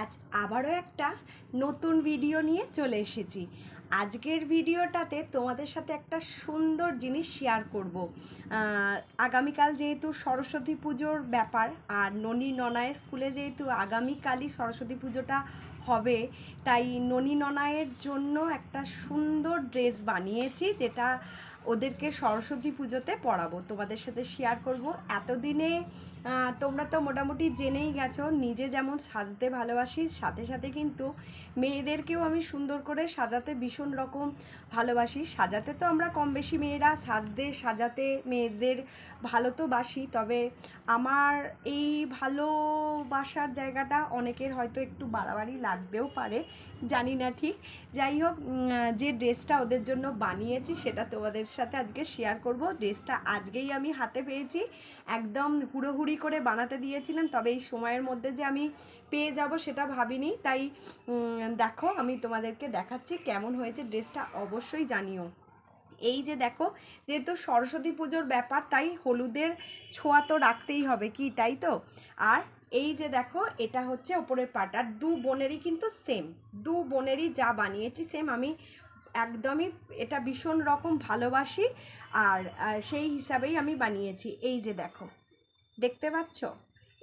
আজ আবারও একটা নতুন ভিডিও নিয়ে চলে এসেছি। আজকের ভিডিওটাতে তোমাদের সাথে একটা সুন্দর জিনিস শেয়ার করব। আগামীকাল যেহেতু সরস্বতী পুজোর ব্যাপার, আর ননী ননায় স্কুলে যেহেতু আগামীকালই সরস্বতী পুজোটা হবে, তাই ননী ননায়ের জন্য একটা সুন্দর ড্রেস বানিয়েছি, যেটা ওদেরকে সরস্বতী পুজোতে পড়াবো। তোমাদের সাথে শেয়ার করব। এতদিনে তোমরা তো মোটামুটি জেনেই গেছো, নিজে যেমন সাজতে ভালোবাসি, সাথে সাথে কিন্তু মেয়েদেরকেও আমি সুন্দর করে সাজাতে ভীষণ রকম ভালোবাসি। সাজাতে তো আমরা কম বেশি মেয়েরা, সাজতে, সাজাতে মেয়েদের ভালো তো বাসি, তবে আমার এই ভালোবাসার জায়গাটা অনেকের হয়তো একটু বাড়াবাড়ি লাগতেও পারে, জানি না ঠিক। যাই হোক যে ড্রেসটা ওদের জন্য বানিয়েছি, সেটা তোমাদের সাথে আজকে শেয়ার করব। ড্রেসটা আজকেই আমি হাতে পেয়েছি। একদম হুড়োহুড়ি করে বানাতে দিয়েছিলাম, তবে এই সময়ের মধ্যে যে আমি পেয়ে যাব সেটা ভাবিনি। তাই দেখো, আমি তোমাদেরকে দেখাচ্ছি কেমন হয়েছে ড্রেসটা অবশ্যই জানিও। এই যে দেখো, যেহেতু সরস্বতী পুজোর ব্যাপার, তাই হলুদের ছোঁয়া তো রাখতেই হবে কি, তাই তো? আর এই যে দেখো, এটা হচ্ছে ওপরের পাট। আর দু বোনেরই কিন্তু সেম দু বোনেরই যা বানিয়েছি সেম আমি একদমই এটা ভীষণ রকম ভালোবাসি আর সেই হিসাবেই আমি বানিয়েছি। এই যে দেখো, দেখতে পাচ্ছ?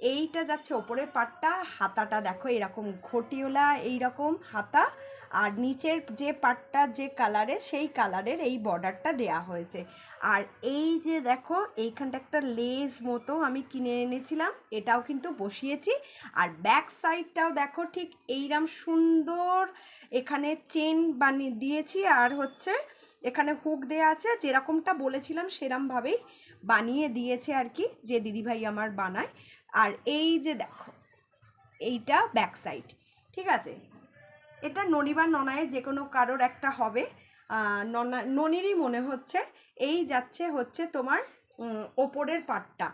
এইটা যাচ্ছে ওপরের পাটটা, হাতাটা দেখো এরকম ঘটিওলা এইরকম হাতা। আর নিচের যে পাটটা যে কালারে সেই কালারের এই বর্ডারটা দেয়া হয়েছে। আর এই যে দেখো, এইখানটা একটা লেজ মতো আমি কিনে এনেছিলাম, এটাও কিন্তু বসিয়েছি। আর ব্যাক সাইডটাও দেখো ঠিক এইরকম সুন্দর এখানে চেন বানিয়ে দিয়েছি। আর হচ্ছে এখানে হুক দেওয়া আছে, যেরকমটা বলেছিলাম সেরমভাবেই বানিয়ে দিয়েছে আর কি, যে দিদিভাই আমার বানায়। আর এই যে দেখো, এইটা ব্যাক সাইড ঠিক আছে? এটা ননি বা ননায় যে কোনো কারোর একটা হবে। ননা, ননিরই মনে হচ্ছে, এই যাচ্ছে হচ্ছে তোমার ওপরের পাটটা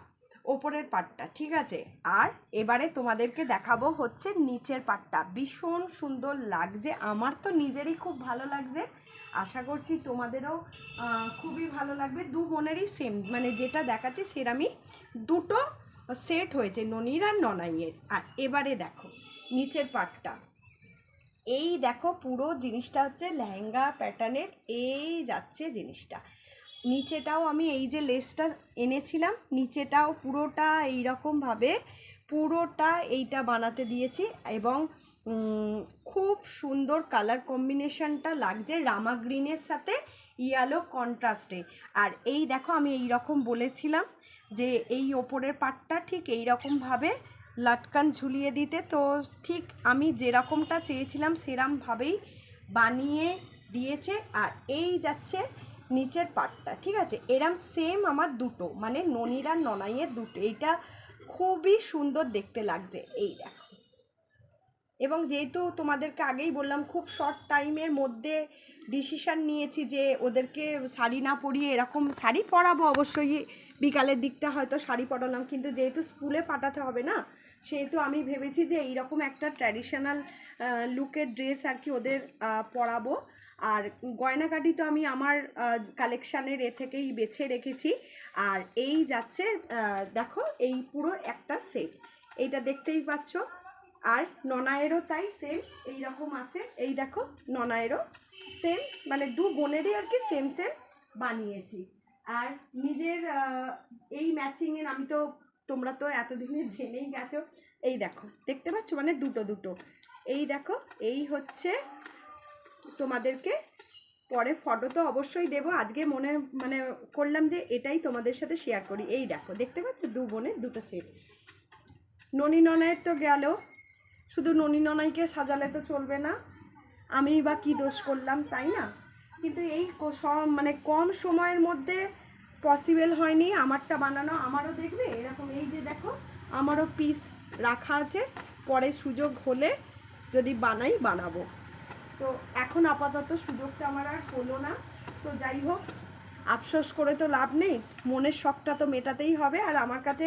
ওপরের পাটটা, ঠিক আছে? আর এবারে তোমাদেরকে দেখাবো হচ্ছে নিচের পাটটা। ভীষণ সুন্দর লাগছে, আমার তো নিজেরই খুব ভালো লাগছে। আশা করছি তোমাদেরও খুবই ভালো লাগবে। দু বোনেরই সেম মানে যেটা দেখাচ্ছি সেরামই দুটো সেট হয়েছে ননির আর ননাইয়ের। আর এবারে দেখো, নিচের পাটটা এই দেখো পুরো জিনিসটা হচ্ছে লেহেঙ্গা প্যাটার্নের এই যাচ্ছে জিনিসটা। নিচেটাও আমি এই যে লেসটা এনেছিলাম, নিচেটাও পুরোটা এইরকমভাবে পুরোটা এইটা বানাতে দিয়েছি এবং খুব সুন্দর কালার কম্বিনেশনটা লাগছে রামা গ্রিনের সাথে ইয়ালো কন্ট্রাস্টে আর এই দেখো আমি এই রকম বলেছিলাম যে এই ওপরের পাটটা ঠিক এই রকমভাবে লাটকান ঝুলিয়ে দিতে। তো ঠিক আমি যেরকমটা চেয়েছিলাম সেরমভাবেই বানিয়ে দিয়েছে আর এই যাচ্ছে নিচের পাটটা, ঠিক আছে? এরম সেম আমার দুটো মানে ননির ননাইয়ের দুটো। এইটা খুবই সুন্দর দেখতে লাগছে। এই দেখো। এবং যেহেতু তোমাদেরকে আগেই বললাম, খুব শর্ট টাইমের মধ্যে ডিসিশান নিয়েছি যে ওদেরকে শাড়ি না পরিয়ে এরকম শাড়ি পরাবো অবশ্যই। বিকালের দিকটা হয়তো শাড়ি পরালাম, কিন্তু যেহেতু স্কুলে পাঠাতে হবে না, সেহেতু আমি ভেবেছি যে এইরকম একটা ট্র্যাডিশনাল লুকের ড্রেস আর কি ওদের পরাবো। আর গয়নাকাটি তো আমি আমার কালেকশানের এ থেকেই বেছে রেখেছি। আর এই যাচ্ছে দেখো এই পুরো একটা সেট এইটা দেখতেই পাচ্ছ। আর ননায়েরও তাই সেম এই রকম আছে। এই দেখো, ননায়েরও সেম মানে দু বোনেরই আর কি সেম সেম বানিয়েছি। আর নিজের এই ম্যাচিংয়ের আমি তো, তোমরা তো এতদিনে জেনেই গেছো, এই দেখো, দেখতে পাচ্ছ? মানে দুটো দুটো। এই দেখো, এই হচ্ছে তোমাদেরকে, পরে ফটো তো অবশ্যই দেবো। আজকে মনে মানে করলাম যে এটাই তোমাদের সাথে শেয়ার করি। এই দেখো, দেখতে পাচ্ছ? দু বোনের দুটো সেট ননি ননায়ের তো গেল। শুধু ননি ননাইকে সাজালে তো চলবে না। আমি বা কি দোষ করলাম, তাই না? কিন্তু এই মানে কম সময়ের মধ্যে পসিবল হয়নি আমারটা বানানো। আমারও দেখবে, এরকম এই যে দেখো, আমারও পিস রাখা আছে। পরে সুযোগ হলে যদি বানাই, বানাবো। তো এখন আপাতত সুযোগটা আমার আর হলো না। তো যাই হোক, আফসোস করে তো লাভ নেই। মনের শখটা তো মেটাতেই হবে। আর আমার কাছে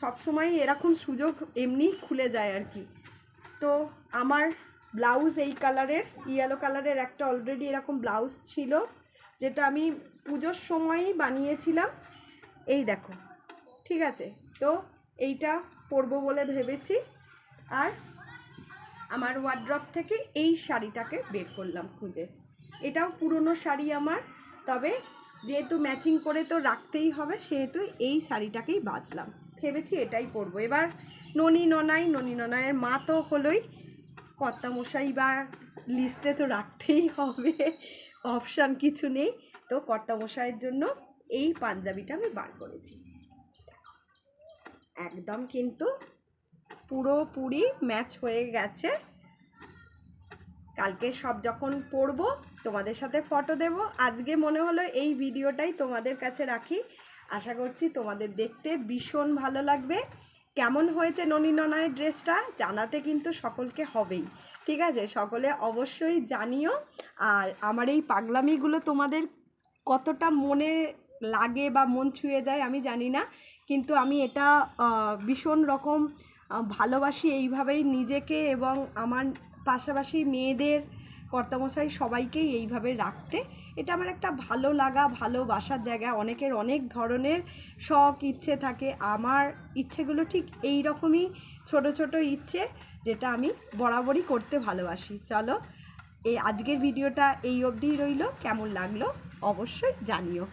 সবসময় এরকম সুযোগ এমনি খুলে যায় আর কি। তো আমার ব্লাউজ এই কালারের ইয়েলো কালারের একটা অলরেডি এরকম ব্লাউজ ছিল, যেটা আমি পুজোর সময়ই বানিয়েছিলাম। এই দেখো, ঠিক আছে? তো এইটা পরবো বলে ভেবেছি। আর আমার ওয়ার্ড্রপ থেকে এই শাড়িটাকে বের করলাম খুঁজে। এটাও পুরনো শাড়ি আমার, তবে যেহেতু ম্যাচিং করে তো রাখতেই হবে, সেহেতু এই শাড়িটাকেই বাজলাম। ভেবেছি এটাই পরবো এবার ননি ননাই, ননি ননায়ের মা তো হলোই কর্তামশাই বা লিস্টে তো রাখতেই হবে অপশান কিছু নেই। তো কর্তামশাইয়ের জন্য এই পাঞ্জাবিটা আমি বার করেছি। একদম কিন্তু পুরোপুরি ম্যাচ হয়ে গেছে। কালকে সব যখন পড়ব, তোমাদের সাথে ফটো দেব। আজকে মনে হলো এই ভিডিওটাই তোমাদের কাছে রাখি। আশা করছি তোমাদের দেখতে ভীষণ ভালো লাগবে। কেমন হয়েছে ননী ননায় ড্রেসটা? জানাতে কিন্তু সকলকে হবেই। ঠিক আছে? সকলে অবশ্যই জানিও। আর আমার এই পাগলামিগুলো তোমাদের কতটা মনে লাগে বা মন ছুঁয়ে যায় আমি জানি না। কিন্তু আমি এটা ভীষণ রকম ভালোবাসি এইভাবেই নিজেকে এবং আমার পাশাপাশি মেয়েদের কর্তামশাই সবাইকেই এইভাবে রাখতে। এটা আমার একটা ভালো লাগা ভালোবাসার জায়গা। অনেকের অনেক ধরনের শখ, ইচ্ছে থাকে। আমার ইচ্ছেগুলো ঠিক এই রকমই ছোট ছোট ইচ্ছে যেটা আমি বরাবরই করতে ভালোবাসি। চলো, এই আজকের ভিডিওটা এই অবধিই রইল। কেমন লাগল অবশ্যই জানিও।